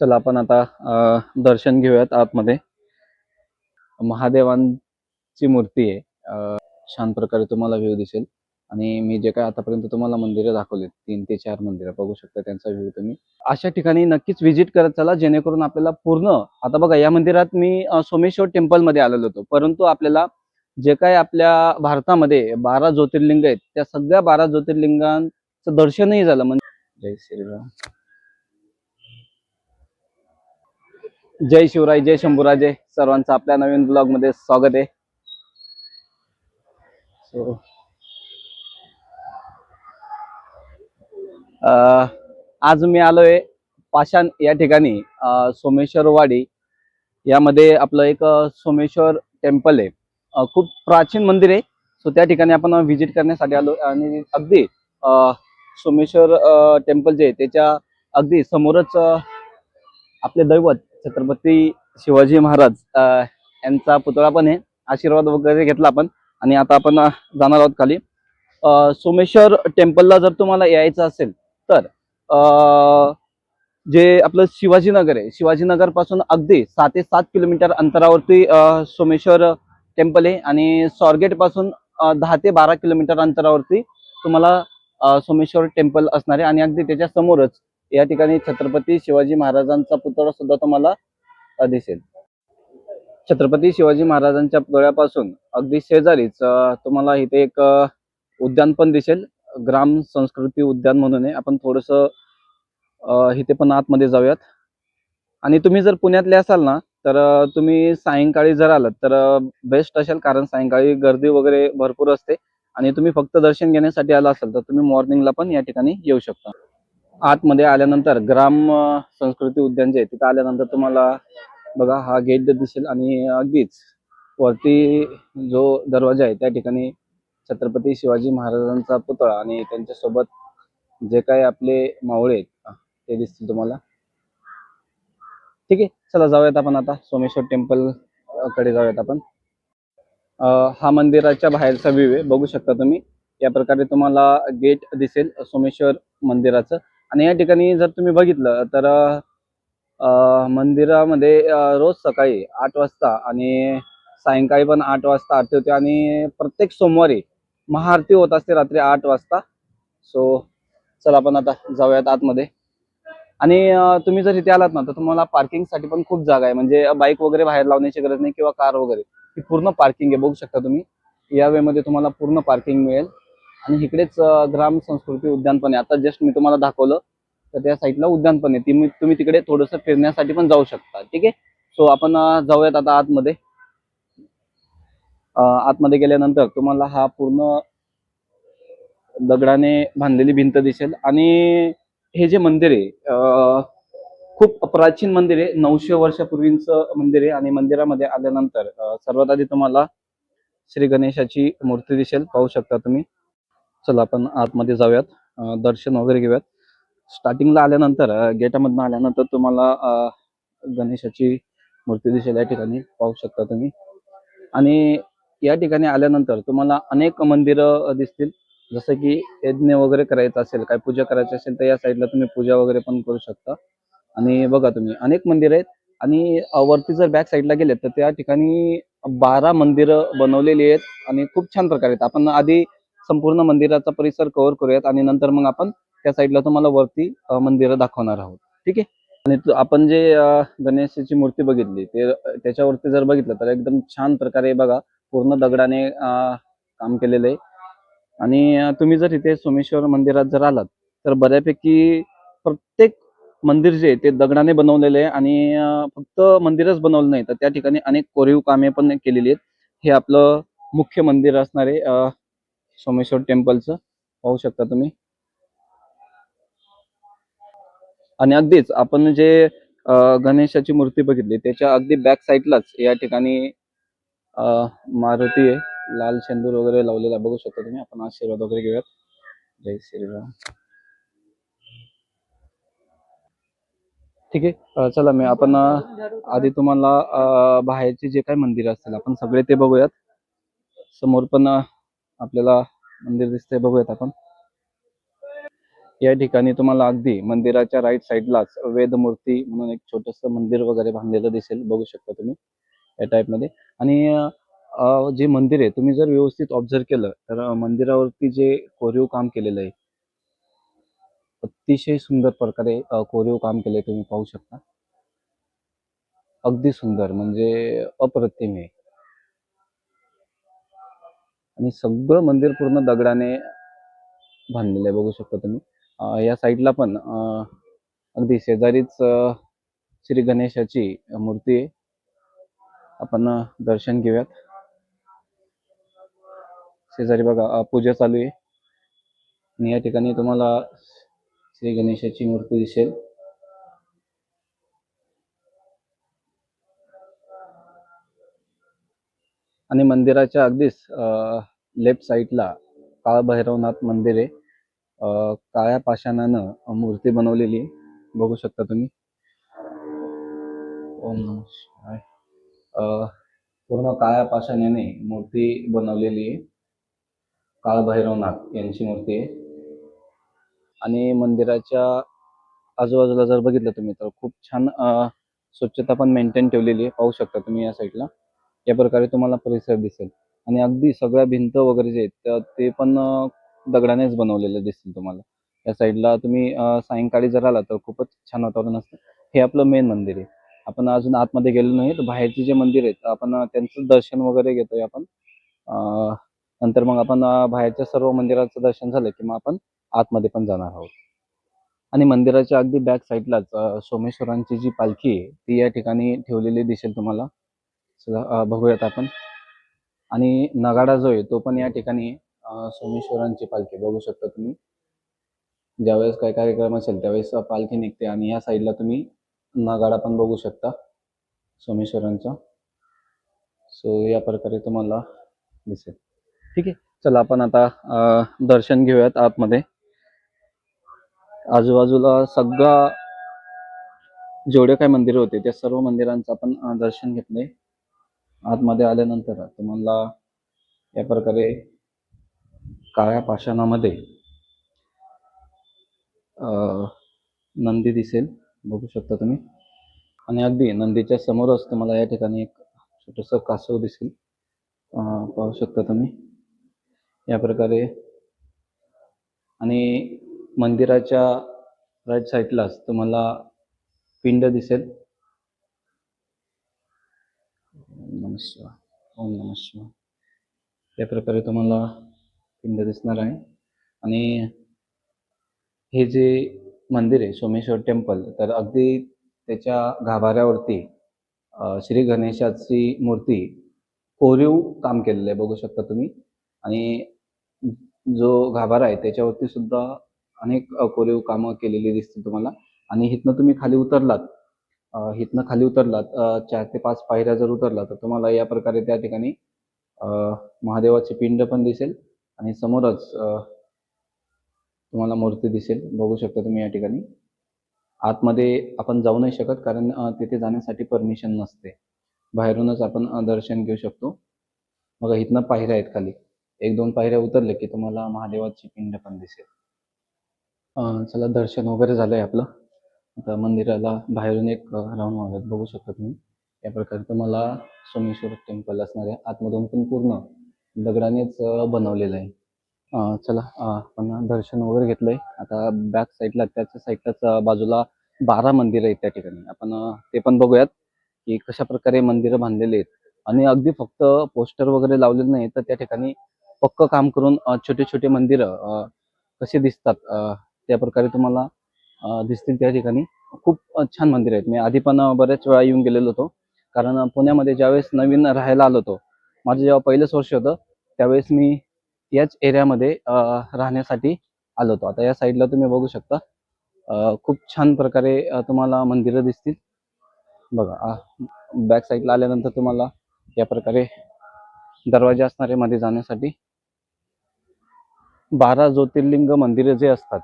चला आपण आता दर्शन घेऊयात आतमध्ये. महादेवांची मूर्ती आहे. छान प्रकारे तुम्हाला व्ह्यू दिसेल. आणि मी जे काय आतापर्यंत तुम्हाला मंदिरं दाखवली तीन ते चार मंदिरं बघू शकता त्यांचा व्ह्यू तुम्ही. अशा ठिकाणी नक्कीच व्हिजिट करत चला जेणेकरून आपल्याला पूर्ण आता बघा या मंदिरात मी सोमेश्वर टेम्पलमध्ये आलेलो होतो. परंतु आपल्याला जे काय आपल्या भारतामध्ये बारा ज्योतिर्लिंग आहेत त्या सगळ्या बारा ज्योतिर्लिंगांचं दर्शनही झालं. म्हणजे जय श्रीराम. जय शिवराय जय शंभूराजे. सर्वांचं आपल्या नवीन ब्लॉगमध्ये स्वागत आहे. सो आज मी आलोय पाषाण या ठिकाणी सोमेश्वरवाडी. यामध्ये आपलं एक सोमेश्वर टेम्पल आहे. खूप प्राचीन मंदिर आहे. सो त्या ठिकाणी आपण व्हिजिट करण्यासाठी आलो आणि अगदी सोमेश्वर टेम्पल जे आहे त्याच्या अगदी समोरच आपले दैवत छत्रपती शिवाजी महाराज यांचा पुतळा पण आहे. आशीर्वाद वगैरे घेतला आपण. आणि आता आपण जाणार आहोत खाली. सोमेश्वर टेम्पलला जर तुम्हाला यायचं असेल तर जे आपलं शिवाजीनगर आहे शिवाजीनगरपासून अगदी सात ते सात किलोमीटर अंतरावरती सोमेश्वर टेम्पल आहे. आणि स्वारगेटपासून दहा ते बारा किलोमीटर अंतरावरती तुम्हाला सोमेश्वर टेम्पल असणार आहे. आणि अगदी त्याच्या समोरच या ठिकाणी छत्रपती शिवाजी महाराजांचा पुतळा सुद्धा तुम्हाला दिसेल. छत्रपती शिवाजी महाराजांच्या पुतळ्यापासून अगदी शेजारीच तुम्हाला इथे एक उद्यान पण दिसेल. ग्राम संस्कृती उद्यान म्हणून आहे. आपण थोडस इथे पण आतमध्ये जाऊयात. आणि तुम्ही जर पुण्यातले असाल ना तर तुम्ही सायंकाळी जर आलात तर बेस्ट असेल. कारण सायंकाळी गर्दी वगैरे भरपूर असते. आणि तुम्ही फक्त दर्शन घेण्यासाठी आला असाल तर तुम्ही मॉर्निंगला पण या ठिकाणी येऊ शकता. आतमध्ये आल्यानंतर ग्राम संस्कृती उद्यान जे आहे तिथं आल्यानंतर तुम्हाला बघा हा गेट दिसेल आणि अगदीच वरती जो दरवाजा आहे त्या ठिकाणी छत्रपती शिवाजी महाराजांचा पुतळा आणि त्यांच्यासोबत जे काही आपले मावळे आहेत ते दिसतील तुम्हाला. ठीक आहे चला जाऊयात आपण आता. सोमेश्वर टेम्पलकडे जाऊयात आपण. हा मंदिराच्या बाहेरचा व्ह्यू आहे बघू शकता तुम्ही. या प्रकारे तुम्हाला गेट दिसेल सोमेश्वर मंदिराचं. आणि या ठिकाणी जर तुम्ही बघितलं तर मंदिरामध्ये रोज सकाळी आठ वाजता आणि सायंकाळी पण आठ वाजता आरती होते आणि प्रत्येक सोमवारी महाआरती होत असते रात्री आठ वाजता. सो चला आपण आता जाऊयात आतमध्ये. आणि तुम्ही जर इथे आलात ना तर तुम्हाला पार्किंगसाठी पण खूप जागा आहे. म्हणजे बाईक वगैरे बाहेर लावण्याची गरज नाही किंवा कार वगैरे. ही पूर्ण पार्किंग आहे बघू शकता तुम्ही. या वेमध्ये तुम्हाला पूर्ण पार्किंग मिळेल. आणि इकडेच ग्राम संस्कृती उद्यान पण आहे. आता जस्ट मी तुम्हाला दाखवलं तर त्या साईडला उद्यान पण आहे. तुम्ही तुम्ही तिकडे थोडंसं फिरण्यासाठी पण जाऊ शकता. ठीक आहे? सो आपण जाऊयात आता आतमध्ये. आतमध्ये गेल्यानंतर तुम्हाला हा पूर्ण दगडाने बांधलेली भिंत दिसेल. आणि हे जे मंदिर आहे खूप प्राचीन मंदिर आहे. नऊशे वर्षापूर्वींच मंदिर आहे. आणि मंदिरामध्ये आल्यानंतर सर्वात आधी तुम्हाला श्री गणेशाची मूर्ती दिसेल. पाहू शकता तुम्ही. चला आपण आतमध्ये जाऊयात. दर्शन वगैरे घेऊयात. स्टार्टिंगला आल्यानंतर गेटामधनं आल्यानंतर तुम्हाला गणेशाची मूर्ती दिसेल या ठिकाणी. पाहू शकता तुम्ही. आणि या ठिकाणी आल्यानंतर तुम्हाला अनेक मंदिरं दिसतील. जसं की यज्ञ वगैरे करायचं असेल काय पूजा करायची असेल तर या साईडला तुम्ही पूजा वगैरे पण करू शकता. आणि बघा तुम्ही अनेक मंदिर आहेत. आणि वरती जर बॅक साईडला गेले तर त्या ठिकाणी बारा मंदिरं बनवलेली आहेत. आणि खूप छान प्रकारे आहेत. आपण आधी संपूर्ण मंदिराचा परिसर कव्हर करूयात आणि नंतर मग आपण त्या साईडला तुम्हाला वरती मंदिरं दाखवणार आहोत. ठीक आहे? आणि आपण जे गणेशाची मूर्ती बघितली ते त्याच्यावरती जर बघितलं तर एकदम छान प्रकारे बघा पूर्ण दगडाने काम केलेलं आहे आणि तुम्ही जर इथे सोमेश्वर मंदिरात जर आलात तर बऱ्यापैकी प्रत्येक मंदिर जे ते दगडाने बनवलेले आहे आणि फक्त मंदिरच बनवलं नाही तर त्या ठिकाणी अनेक कोरीव कामे पण केलेली आहेत. हे आपलं मुख्य मंदिर असणारे सोमेश्वर टेम्पलचं पाहू शकता तुम्ही. आणि अगदीच आपण जे गणेशाची मूर्ती बघितली त्याच्या अगदी बॅक साईडलाच या ठिकाणी मारुती आहे. लाल शेंदूर वगैरे लावलेला बघू शकता तुम्ही. आपण आशीर्वाद वगैरे घेऊयात. जय श्रीराम. ठीक आहे. चला मी आपण आधी तुम्हाला बाहेरचे जे काही मंदिर असतील आपण सगळे ते बघूयात. समोर पण आपल्याला मंदिर दिसतंय बघूयात आपण. या ठिकाणी तुम्हाला अगदी मंदिराच्या राईट साईडलाच वेदमूर्ती म्हणून एक छोटस मंदिर वगैरे बांधलेलं दिसेल बघू शकता तुम्ही या टाईपमध्ये. आणि जे मंदिर आहे तुम्ही जर व्यवस्थित ऑब्झर्व केलं तर मंदिरावरती जे कोरीव काम केलेलं आहे अतिशय सुंदर प्रकारे कोरीव काम केलंय तुम्ही पाहू शकता. अगदी सुंदर म्हणजे अप्रतिम आहे. आणि सगळं मंदिर पूर्ण दगडाने बांधलेलं आहे बघू शकता तुम्ही. या साईडला पण अगदी शेजारीच श्री गणेशाची मूर्ती आहे. आपण दर्शन घेऊयात. शेजारी बघा पूजा चालू आहे. आणि या ठिकाणी तुम्हाला श्री गणेशाची मूर्ती दिसेल. आणि मंदिराच्या अगदीच लेफ्ट साईडला काळभैरवनाथ मंदिर आहे काळ्या पाषाणानं मूर्ती बनवलेली बघू शकता तुम्ही. ओम पूर्ण काळ्या पाषाणाने मूर्ती बनवलेली आहे. काळभैरवनाथ यांची मूर्ती आहे. आणि मंदिराच्या आजूबाजूला जर बघितलं तुम्ही तर खूप छान स्वच्छता पण मेंटेन ठेवलेली आहे. पाहू शकता तुम्ही या साईडला या प्रकारे तुम्हाला परिसर दिसेल. आणि अगदी सगळ्या भिंत वगैरे जे आहेत ते पण दगडानेच बनवलेलं दिसतील तुम्हाला. या साईडला तुम्ही सायंकाळी जर आला तर खूपच छान वातावरण असतं. हे आपलं मेन मंदिर आहे. आपण अजून आतमध्ये गेलो नाही तर बाहेरची जे मंदिर आहेत आपण त्यांचं दर्शन वगैरे घेतोय आपण. नंतर मग आपण बाहेरच्या सर्व मंदिराचं दर्शन झालं की मग आपण आतमध्ये पण जाणार आहोत. आणि मंदिराच्या अगदी बॅक साईडलाच सोमेश्वरांची जी पालखी आहे ती या ठिकाणी ठेवलेली दिसेल तुम्हाला. बघूयात आपण. आणि नगाडा जो आहे तो पण या ठिकाणी सोमेश्वरांची पालखी बघू शकता तुम्ही. ज्यावेळेस काय कार्यक्रम असेल त्यावेळेस पालखी निघते आणि या साईडला तुम्ही नगाडा पण बघू शकता सोमेश्वरांचा. सो या प्रकारे तुम्हाला दिसेल. ठीक आहे. चला आपण आता दर्शन घेऊयात आतमध्ये. आजूबाजूला सगळा जेवढे काही मंदिर होते त्या सर्व मंदिरांचं आपण दर्शन घेतले आतमध्ये आल्यानंतर तुम्हाला या प्रकारे काळ्या पाषाणामध्ये नंदी दिसेल. बघू शकता तुम्ही. आणि अगदी नंदीच्या समोरच तुम्हाला या ठिकाणी एक छोटस कासव दिसेल. पाहू शकता तुम्ही. या प्रकारे. आणि मंदिराच्या राईट साईडलाच तुम्हाला पिंड दिसेल ओम नम शिवा ओम नम शिवा या प्रकारे तुम्हाला पिंड दिसणार आहे. आणि हे जे मंदिर आहे सोमेश्वर टेम्पल तर अगदी त्याच्या गाभाऱ्यावरती श्री गणेशाची मूर्ती कोरीव काम केलेलं आहे बघू शकता तुम्ही. आणि जो गाभारा आहे त्याच्यावरती सुद्धा अनेक कोरीव कामं केलेली दिसतील तुम्हाला. आणि इथनं तुम्ही खाली उतरलात इथनं खाली उतरलात चार ते पाच पायऱ्या जर उतरला तर तुम्हाला या प्रकारे त्या ठिकाणी महादेवाचे पिंड पण दिसेल आणि समोरच तुम्हाला मूर्ती दिसेल. बघू शकता तुम्ही या ठिकाणी. आतमध्ये आपण जाऊ नाही शकत कारण तिथे जाण्यासाठी परमिशन नसते. बाहेरूनच आपण दर्शन घेऊ शकतो. बघा इथनं पायऱ्या आहेत खाली. एक दोन पायऱ्या उतरले की तुम्हाला महादेवाची पिंड पण दिसेल. चला दर्शन वगैरे झालंय आपलं. आता मंदिराला बाहेरून एक राऊंड मारत बघू शकत तुम्ही या प्रकारे तुम्हाला सोमेश्वर टेम्पल असणार आहे आतमधून पण पूर्ण दगडानेच बनवलेलं आहे. चला आपण दर्शन वगैरे घेतलंय. आता बॅक साईडला त्याच्या साईडलाच बाजूला बारा मंदिरं आहेत त्या ठिकाणी. आपण ते पण बघूयात की कशा प्रकारे मंदिरं बांधलेली आहेत. आणि अगदी फक्त पोस्टर वगैरे लावलेले नाही तर त्या ठिकाणी पक्क काम करून छोटे छोटे मंदिरं कसे दिसतात त्या प्रकारे तुम्हाला दिसतील त्या ठिकाणी. खूप छान मंदिर आहेत. मी आधी पण बऱ्याच वेळा येऊन गेलेलो होतो. कारण पुण्यामध्ये ज्यावेळेस नवीन राहायला आलो होतो माझं जेव्हा पहिलंच वर्ष होतं त्यावेळेस मी याच एरियामध्ये राहण्यासाठी आलो होतो. आता या साईडला तुम्ही बघू शकता. खूप छान प्रकारे तुम्हाला मंदिरं दिसतील. बघा बॅक साईडला आल्यानंतर तुम्हाला या प्रकारे दरवाजे असणारे मध्ये जाण्यासाठी बारा ज्योतिर्लिंग मंदिरं जे असतात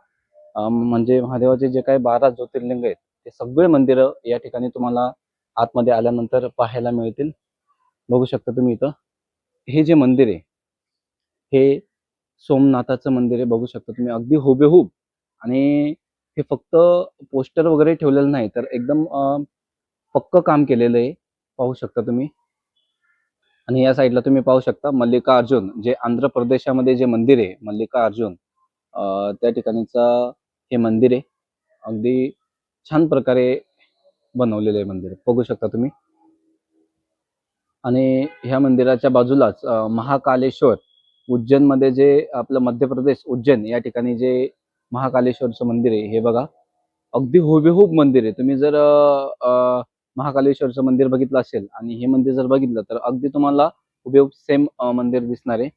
म्हणजे महादेवाचे जे काही बारा ज्योतिर्लिंग आहेत ते सगळे मंदिरं या ठिकाणी तुम्हाला आतमध्ये आल्यानंतर पाहायला मिळतील. बघू शकता तुम्ही इथं. हे जे मंदिर आहे हे सोमनाथाचं मंदिर आहे बघू शकता तुम्ही. अगदी हुबेहूब. आणि हे फक्त पोस्टर वगैरे ठेवलेलं नाही तर एकदम पक्क काम केलेलं आहे. पाहू शकता तुम्ही. आणि या साईडला तुम्ही पाहू शकता मल्लिकार्जुन जे आंध्र प्रदेशामध्ये जे मंदिर आहे मल्लिकार्जुन त्या ठिकाणीचा हे मंदिर आहे. अगदी छान प्रकारे बनवलेलं आहे मंदिर. बघू शकता तुम्ही. आणि ह्या मंदिराच्या बाजूलाच महाकालेश्वर उज्जैनमध्ये जे आपलं मध्य प्रदेश उज्जैन या ठिकाणी जे महाकालेश्वरचं मंदिर आहे हे बघा. अगदी हुबेहूब मंदिर आहे. तुम्ही जर महाकालेश्वरचं मंदिर बघितलं असेल आणि हे मंदिर जर बघितलं तर अगदी तुम्हाला हुबेहूब सेम मंदिर दिसणार आहे.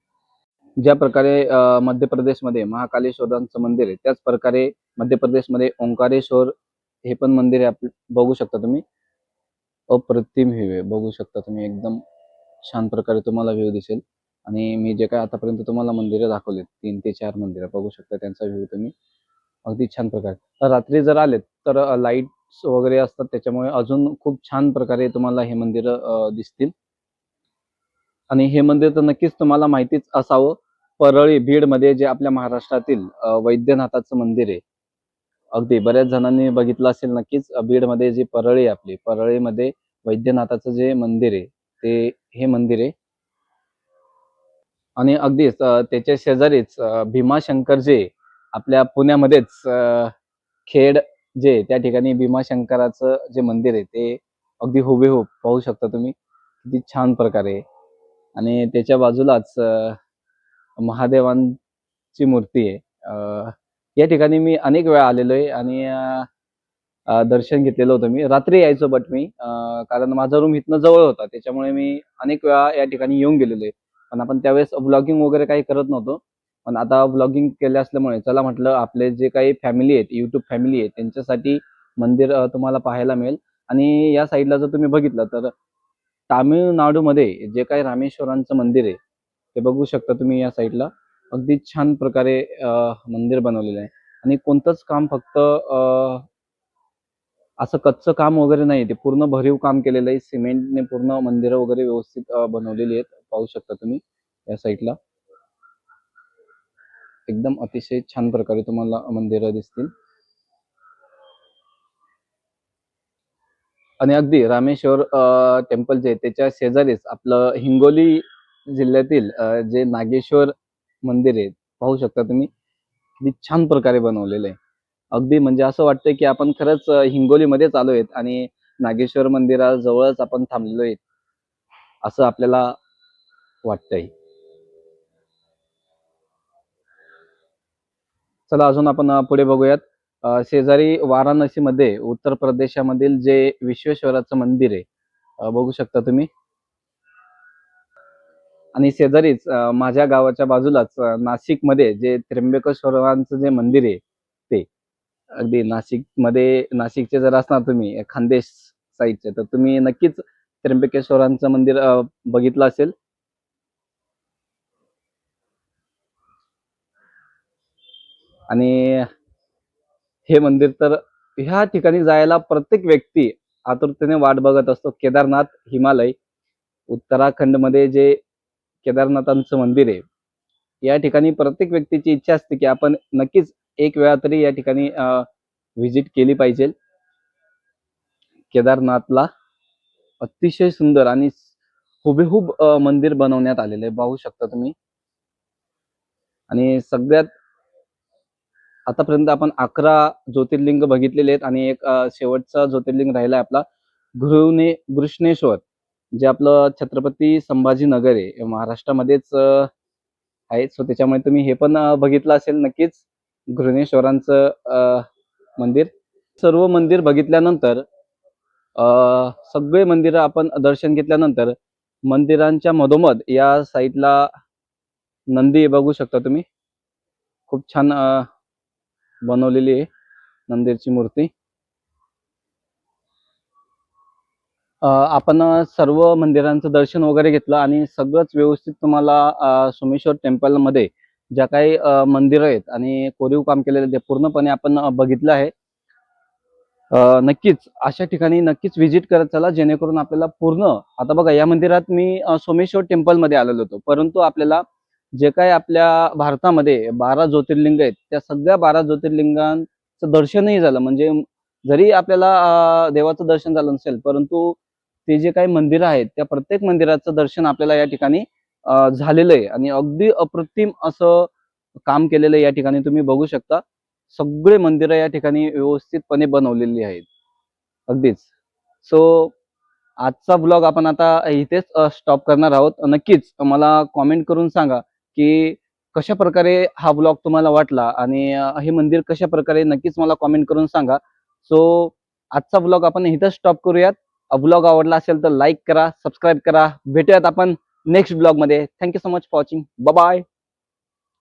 ज्या प्रकारे मध्य प्रदेशमध्ये महाकालेश्वरांचं मंदिर आहे त्याच प्रकारे मध्य प्रदेशमध्ये ओंकारेश्वर हे पण मंदिर आहे आप बघू शकता तुम्ही. अप्रतिम व्ह्यू आहे बघू शकता तुम्ही. एकदम छान प्रकारे तुम्हाला व्ह्यू दिसेल. आणि मी जे काय आतापर्यंत तुम्हाला मंदिरं दाखवलेत तीन ते चार मंदिरं बघू शकता त्यांचा व्ह्यू तुम्ही. अगदी छान प्रकारे. रात्री जर आलेत तर लाईट्स वगैरे असतात त्याच्यामुळे अजून खूप छान प्रकारे तुम्हाला हे मंदिरं दिसतील. आणि हे मंदिर तर नक्कीच तुम्हाला माहितीच असावं. परळी बीडमध्ये जे आपल्या महाराष्ट्रातील वैद्यनाथाचं मंदिर आहे. अगदी बऱ्याच जणांनी बघितलं असेल नक्कीच बीडमध्ये जी परळी आहे आपली परळीमध्ये वैद्यनाथाचं जे मंदिर आहे ते हे मंदिर आहे. आणि अगदीच त्याच्या शेजारीच भीमाशंकर जे आपल्या पुण्यामध्येच खेड जे त्या ठिकाणी भीमाशंकराचं जे मंदिर आहे ते अगदी हुबेहूब पाहू शकता तुम्ही. किती छान प्रकारे. आणि त्याच्या बाजूलाच महादेवांची मूर्ती आहे. या ठिकाणी मी अनेक वेळा आलेलो आहे आणि दर्शन घेतलेलं होतं मी. रात्री यायचो बट मी कारण माझा रूम इथनं जवळ होता त्याच्यामुळे मी अनेक वेळा या ठिकाणी येऊन गेलेलो आहे पण आपण त्यावेळेस ब्लॉगिंग वगैरे काही करत नव्हतो. पण आता ब्लॉगिंग केले असल्यामुळे चला म्हटलं आपले जे काही फॅमिली आहेत युट्यूब फॅमिली आहे त्यांच्यासाठी मंदिर तुम्हाला पाहायला मिळेल. आणि या साईडला जर तुम्ही बघितलं तर तामिळनाडूमध्ये जे काही रामेश्वरांचं मंदिर आहे ते बघू शकता तुम्ही या साईडला अगदी छान प्रकारे मंदिर बनवलेलं आहे. आणि कोणतंच काम फक्त असं कच्चं काम वगैरे नाही ते पूर्ण भरीव काम केलेलं आहे. सिमेंटने पूर्ण मंदिरं वगैरे व्यवस्थित बनवलेली आहेत. पाहू शकता तुम्ही या साईडला एकदम अतिशय छान प्रकारे तुम्हाला मंदिरं दिसतील. आणि अगदी रामेश्वर टेम्पल जे आहे, त्याच्या शेजारीच आपलं हिंगोली जिल्ह्यातील जे नागेश्वर मंदिर आहे पाहू शकता तुम्ही. किती छान प्रकारे बनवलेलं आहे. अगदी म्हणजे असं वाटतंय की आपण खरंच अं, हिंगोलीमध्येच आलो आहेत आणि नागेश्वर मंदिराजवळच आपण थांबलेलो आहेत असं आपल्याला वाटतंय. चला अजून आपण पुढे बघूयात. शेजारी वाराणसीमध्ये उत्तर प्रदेशामधील जे विश्वेश्वराचं मंदिर आहे बघू शकता तुम्ही. आणि शेजारीच माझ्या गावाच्या बाजूलाच नाशिक नाशिकमध्ये जे त्र्यंबकेश्वरांचं जे मंदिर आहे ते. अगदी नाशिकमध्ये नाशिकचे जर असणार तुम्ही खानदेश साईडचे तर तुम्ही नक्कीच त्र्यंबकेश्वरांचं मंदिर बघितलं असेल. आणि हे मंदिर तर ह्या ठिकाणी जायला प्रत्येक व्यक्ती आतुरतेने वाट बघत असतो. केदारनाथ हिमालय उत्तराखंडमध्ये जे केदारनाथांचं मंदिर आहे. या ठिकाणी प्रत्येक व्यक्तीची इच्छा असते की आपण नक्कीच एक वेळा तरी या ठिकाणी व्हिजिट केली पाहिजे. केदारनाथला अतिशय सुंदर आणि हुबेहूब मंदिर बनवण्यात आलेलं आहे. पाहू शकता तुम्ही. आणि सगळ्यात आतापर्यंत आपण अकरा ज्योतिर्लिंग बघितलेले आहेत आणि एक शेवटचा ज्योतिर्लिंग राहिला आपला. गृहने घृष्णेश्वर जे आपलं छत्रपती संभाजीनगर आहे महाराष्ट्रामध्येच आहे. सो त्याच्यामुळे तुम्ही हे पण बघितलं असेल नक्कीच. घृणेश्वरांचं मंदिर. सर्व मंदिर बघितल्यानंतर सगळे मंदिरं आपण दर्शन घेतल्यानंतर मंदिरांच्या मधोमध या साईडला नंदी बघू शकता तुम्ही. खूप छान बनवलेली आहे नंदीची मूर्ती. आपण सर्व मंदिरांचं दर्शन वगैरे घेतलं आणि सगळंच व्यवस्थित तुम्हाला सोमेश्वर टेम्पलमध्ये ज्या काही मंदिरं आहेत आणि कोरीव काम केलेलं ते पूर्णपणे आपण बघितलं आहे. नक्कीच अशा ठिकाणी नक्कीच व्हिजिट करत चला जेणेकरून आपल्याला पूर्ण आता बघा या मंदिरात मी सोमेश्वर टेम्पलमध्ये आलेलो होतो. परंतु आपल्याला जे काय आपल्या भारतामध्ये बारा ज्योतिर्लिंग आहेत त्या सगळ्या बारा ज्योतिर्लिंगांचं दर्शनही झालं. म्हणजे जरी आपल्याला देवाचं दर्शन झालं नसेल परंतु ते जे काही मंदिरं आहेत त्या प्रत्येक मंदिराचं दर्शन आपल्याला या ठिकाणी झालेलं आहे. आणि अगदी अप्रतिम असं काम केलेलं आहे या ठिकाणी तुम्ही बघू शकता. सगळे मंदिरं या ठिकाणी व्यवस्थितपणे बनवलेली आहेत. अगदीच. सो आजचा ब्लॉग आपण आता इथेच स्टॉप करणार आहोत. नक्कीच मला कॉमेंट करून सांगा की कशा प्रकारे हा ब्लॉग तुम्हाला वाटला आणि हे मंदिर कशा प्रकारे नक्कीच मला कॉमेंट करून सांगा. सो आजचा ब्लॉग आपण इथेच स्टॉप करूयात. ब्लॉग आवडला असेल तर लाईक करा सबस्क्राईब करा. भेटूयात आपण नेक्स्ट ब्लॉगमध्ये. Thank you so much for watching bye